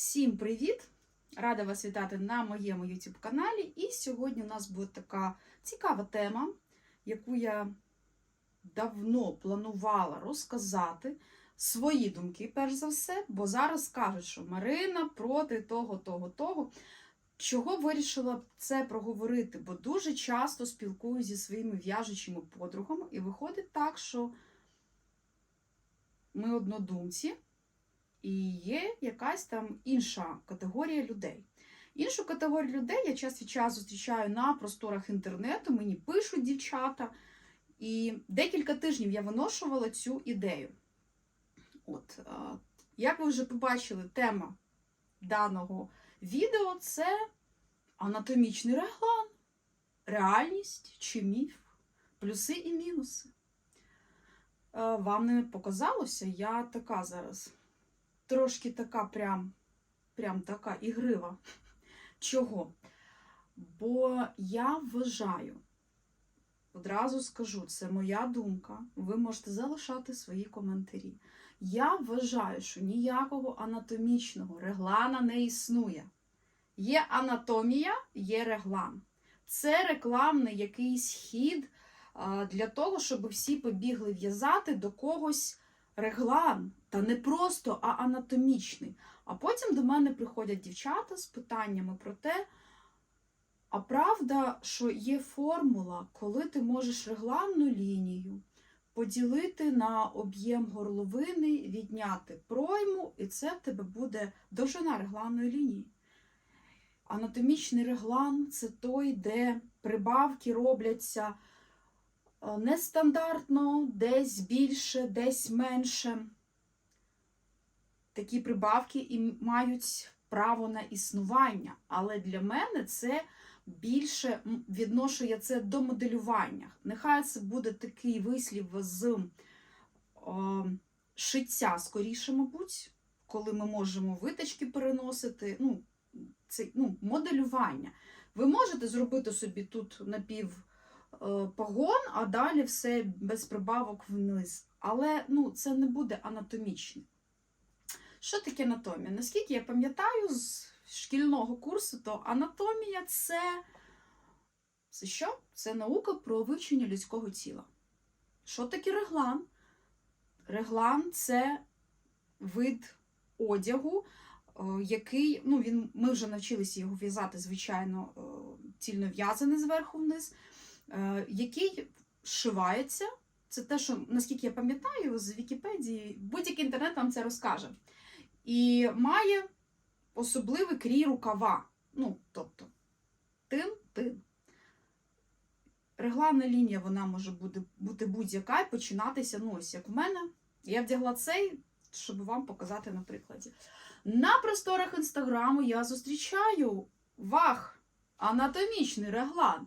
Всім привіт! Рада вас вітати на моєму YouTube каналі. І сьогодні у нас буде така цікава тема, яку я давно планувала розказати. Свої думки, перш за все, бо зараз кажуть, що Марина проти того, того, того. Чого вирішила це проговорити? Бо дуже часто спілкуюся зі своїми в'яжучими подругами, і виходить так, що ми однодумці, і є якась там інша категорія людей. Іншу категорію людей я час від часу зустрічаю на просторах інтернету, мені пишуть дівчата. І декілька тижнів я виношувала цю ідею. От, як ви вже побачили, тема даного відео це анатомічний реглан, реальність чи міф, плюси і мінуси. Вам не показалося? Я така зараз. Трошки така прям, прям така ігрива. Чого? Бо я вважаю, одразу скажу, це моя думка. Ви можете залишати свої коментарі. Я вважаю, що ніякого анатомічного реглана не існує. Є анатомія, є реглан. Це рекламний якийсь хід для того, щоб всі побігли в'язати до когось реглан. Та не просто, а анатомічний. А потім до мене приходять дівчата з питаннями про те, а правда, що є формула, коли ти можеш регланну лінію поділити на об'єм горловини, відняти пройму, і це в тебе буде довжина регланної лінії. Анатомічний реглан це той, де прибавки робляться е, нестандартно, десь більше, десь менше. Такі прибавки і мають право на існування. Але для мене це більше м, відношу я це до моделювання. Нехай це буде такий вислів з о, шиття скоріше, мабуть, коли ми можемо виточки переносити. Ну, це ну, моделювання. Ви можете зробити собі тут напів е, погон, а далі все без прибавок вниз. Але ну, це не буде анатомічно. Що таке анатомія? Наскільки я пам'ятаю з шкільного курсу, то анатомія це, це що? Це наука про вивчення людського тіла. Що таке реглан? Реглан це вид одягу, е, який, ну, він, ми вже навчилися його в'язати, звичайно, е, цільно в'язаний зверху вниз, е, який шивається. Це те, що, наскільки я пам'ятаю, з Вікіпедії, будь-який інтернет вам це розкаже. І має особливий крій рукава. Ну, тобто, тин-тин. Регланна лінія вона може бути, бути будь-яка і починатися, ну, ось як в мене. Я вдягла цей, щоб вам показати на прикладі. На просторах інстаграму я зустрічаю вах, анатомічний реглан,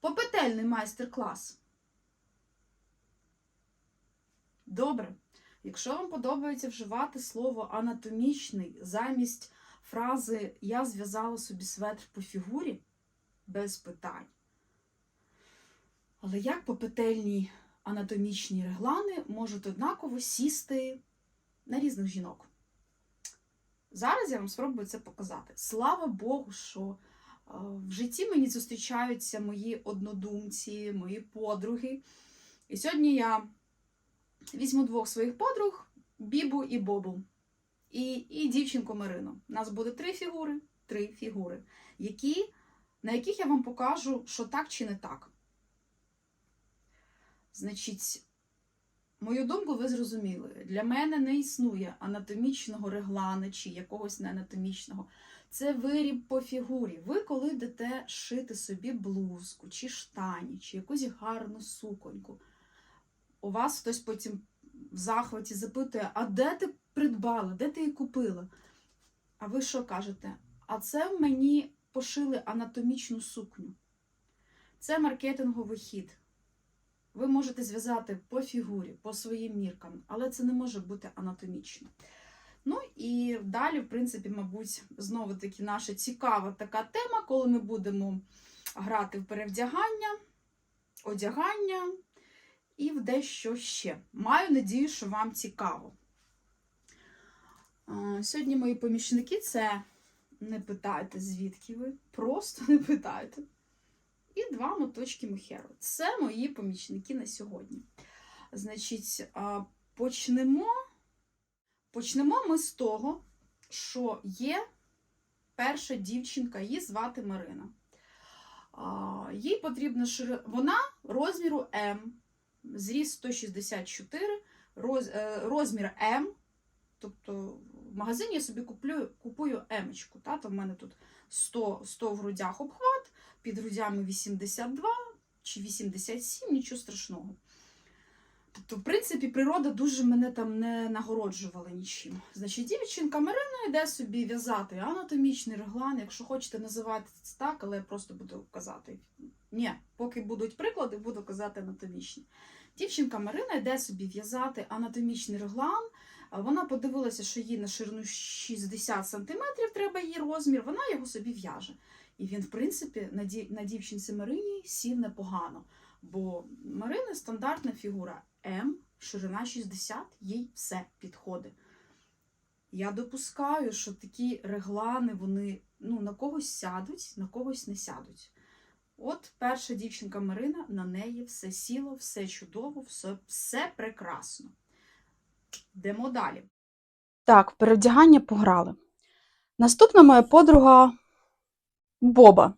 попетельний майстер-клас. Добре. Якщо вам подобається вживати слово анатомічний замість фрази Я зв'язала собі светр по фігурі без питань. Але як попетельні анатомічні реглани можуть однаково сісти на різних жінок? Зараз я вам спробую це показати. Слава Богу, що е, в житті мені зустрічаються мої однодумці, мої подруги. І сьогодні я візьму двох своїх подруг Бібу і Бобу. І, і дівчинку Марину. У нас буде три фігури, три фігури, які, на яких я вам покажу, що так чи не так. Значить, мою думку, ви зрозуміли. Для мене не існує анатомічного реглана чи якогось неанатомічного. Це виріб по фігурі. Ви, коли йдете шити собі блузку, чи штані, чи якусь гарну суконьку, у вас хтось потім в захваті запитує, а де ти придбала, де ти її купила? А ви що кажете? А це мені пошили анатомічну сукню. Це маркетинговий хід. Ви можете зв'язати по фігурі, по своїм міркам, але це не може бути анатомічно. Ну і далі, в принципі, мабуть, знову таки наша цікава така тема, коли ми будемо грати в перевдягання, одягання і в дещо ще. Маю надію, що вам цікаво. Сьогодні мої помічники це не питайте, звідки ви. Просто не питайте. І два моточки мохеру. Це мої помічники на сьогодні. Значить, почнемо. Почнемо ми з того, що є перша дівчинка, її звати Марина. Їй потрібна ширина. Вона розміру М, зріст 164, роз, е, розмір М. Тобто в магазині я собі куплю, купую М-очку. Та? То в мене тут 100, 100 в грудях обхват, під грудями 82 чи 87, нічого страшного. Тобто, в принципі, природа дуже мене там не нагороджувала нічим. Значить, дівчинка Марина йде собі в'язати анатомічний реглан. Якщо хочете називати це так, але я просто буду казати. Ні, поки будуть приклади, буду казати анатомічні. Дівчинка Марина йде собі в'язати анатомічний реглан. Вона подивилася, що їй на ширину 60 см треба її розмір, вона його собі в'яже. І він, в принципі, на, дів... на дівчинці Марині сів непогано. Бо Марини стандартна фігура М, ширина 60, їй все підходить. Я допускаю, що такі реглани, вони ну, на когось сядуть, на когось не сядуть. От перша дівчинка Марина, на неї все сіло, все чудово, все, все прекрасно. Йдемо далі. Так, перевдягання пограли. Наступна моя подруга Боба.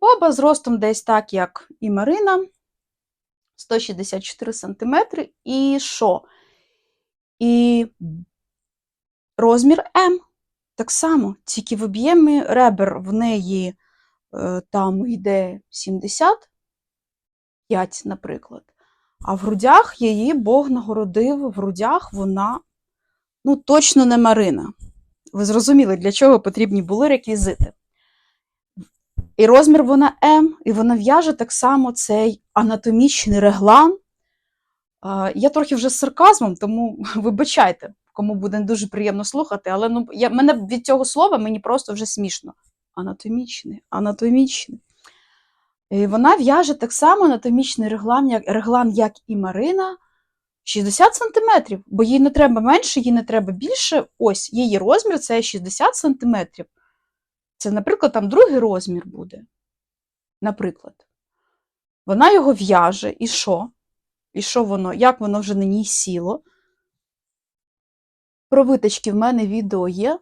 Боба з ростом десь так, як і Марина. 164 см. І що? І розмір М. Так само, тільки в об'ємі ребер в неї там йде 75, наприклад. А в грудях її Бог нагородив, в грудях вона ну, точно не Марина. Ви зрозуміли, для чого потрібні були реквізити. І розмір вона М, і вона в'яже так само цей анатомічний реглан. Я трохи вже з сарказмом, тому вибачайте, кому буде дуже приємно слухати, але ну, я, мене від цього слова мені просто вже смішно. Анатомічний, анатомічний. І вона в'яже так само анатомічний реглан, як, реглан, як і Марина, 60 сантиметрів, бо їй не треба менше, їй не треба більше. Ось її розмір це 60 сантиметрів. Це, наприклад, там другий розмір буде. Наприклад. Вона його в'яже, і що? І що воно? Як воно вже на ній сіло? Про виточки в мене відео є.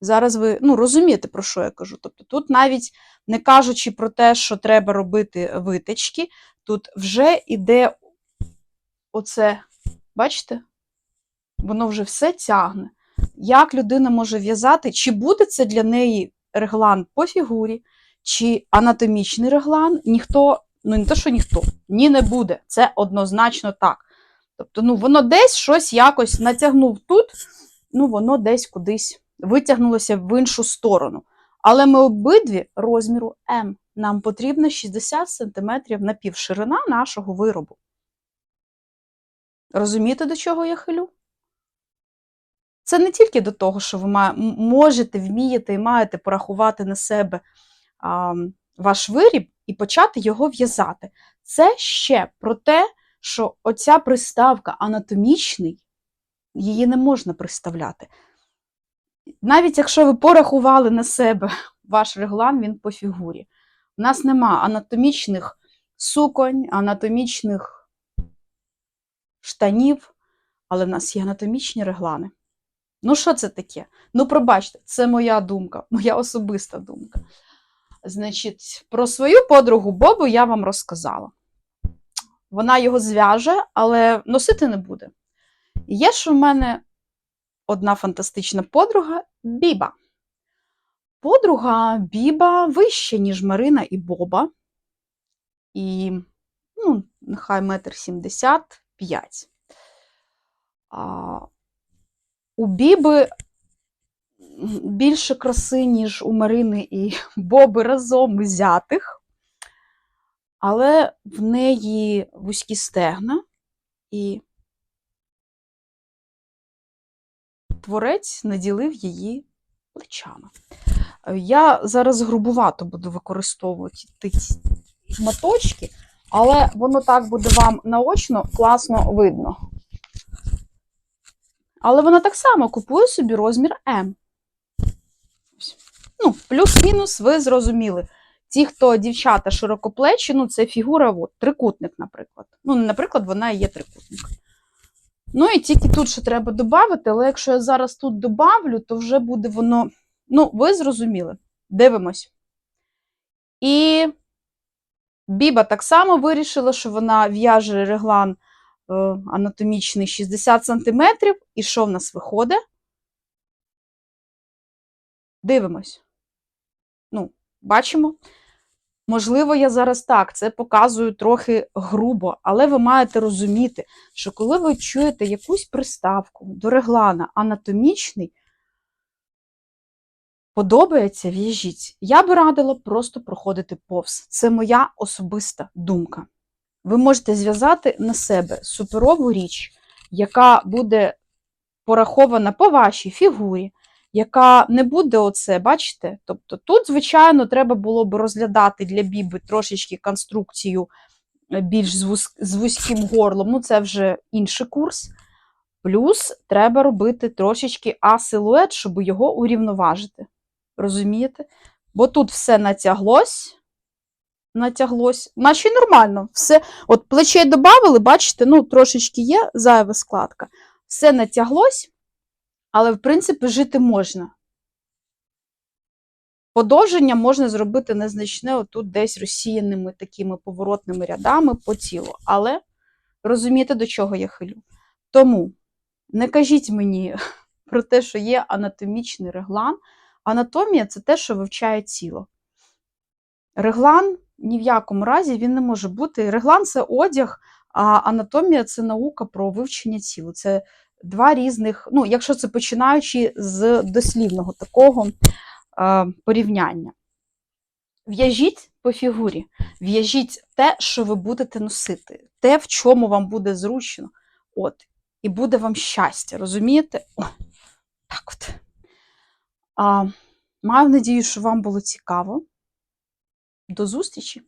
Зараз ви ну, розумієте, про що я кажу. Тобто тут навіть не кажучи про те, що треба робити виточки, тут вже іде оце, бачите? Воно вже все тягне. Як людина може в'язати, чи буде це для неї реглан по фігурі, чи анатомічний реглан, ніхто, ну не те, що ніхто, ні не буде. Це однозначно так. Тобто, ну, воно десь щось якось натягнув тут, ну, воно десь кудись витягнулося в іншу сторону. Але ми обидві розміру М. Нам потрібно 60 см напівширина нашого виробу. Розумієте, до чого я хилю? Це не тільки до того, що ви можете, вмієте і маєте порахувати на себе а, ваш виріб і почати його в'язати. Це ще про те, що оця приставка анатомічний, її не можна приставляти. Навіть якщо ви порахували на себе ваш реглан, він по фігурі. У нас нема анатомічних суконь, анатомічних штанів, але в нас є анатомічні реглани. Ну, що це таке? Ну, пробачте, це моя думка, моя особиста думка. Значить, про свою подругу Бобу я вам розказала. Вона його зв'яже, але носити не буде. Є ж у мене одна фантастична подруга Біба. Подруга Біба вища, ніж Марина і Боба. І, ну, нехай метр сімдесят п'ять. У Біби більше краси, ніж у Марини і Боби разом взятих, але в неї вузькі стегна і творець наділив її плечами. Е, Я зараз грубувато буду використовувати ці шматочки, але воно так буде вам наочно класно видно. Але вона так само купує собі розмір М. Ну, плюс-мінус, ви зрозуміли. Ті, хто дівчата широкоплечі, ну це фігура, от, трикутник, наприклад. Ну, наприклад, вона і є трикутник. Ну і тільки тут ще треба додати, але якщо я зараз тут добавлю, то вже буде воно. Ну, ви зрозуміли. Дивимось. І Біба так само вирішила, що вона в'яже реглан е, анатомічний 60 см. І що в нас виходить? Дивимось. Ну, бачимо. Можливо, я зараз так це показую трохи грубо, але ви маєте розуміти, що коли ви чуєте якусь приставку до реглана анатомічний, подобається, в'яжіть. Я би радила просто проходити повз. Це моя особиста думка. Ви можете зв'язати на себе суперову річ, яка буде порахована по вашій фігурі, яка не буде оце, бачите? Тобто тут, звичайно, треба було б розглядати для біби трошечки конструкцію е, більш з, вуз- з вузьким горлом, ну це вже інший курс. Плюс треба робити трошечки асилует, щоб його урівноважити. Розумієте? Бо тут все натяглось, натяглось, наче нормально. Все, от плече додали, бачите, ну трошечки є зайва складка. Все натяглось, але, в принципі, жити можна. Подовження можна зробити незначне, отут десь розсіяними такими поворотними рядами по тілу. Але розумієте, до чого я хилю. Тому не кажіть мені про те, що є анатомічний реглан. Анатомія це те, що вивчає тіло. Реглан ні в якому разі він не може бути. Реглан це одяг, а анатомія це наука про вивчення тіла. Це два різних, ну, якщо це починаючи з дослівного такого е, порівняння. В'яжіть по фігурі, в'яжіть те, що ви будете носити, те, в чому вам буде зручно. От, і буде вам щастя, розумієте? О, так от. А, маю надію, що вам було цікаво. До зустрічі!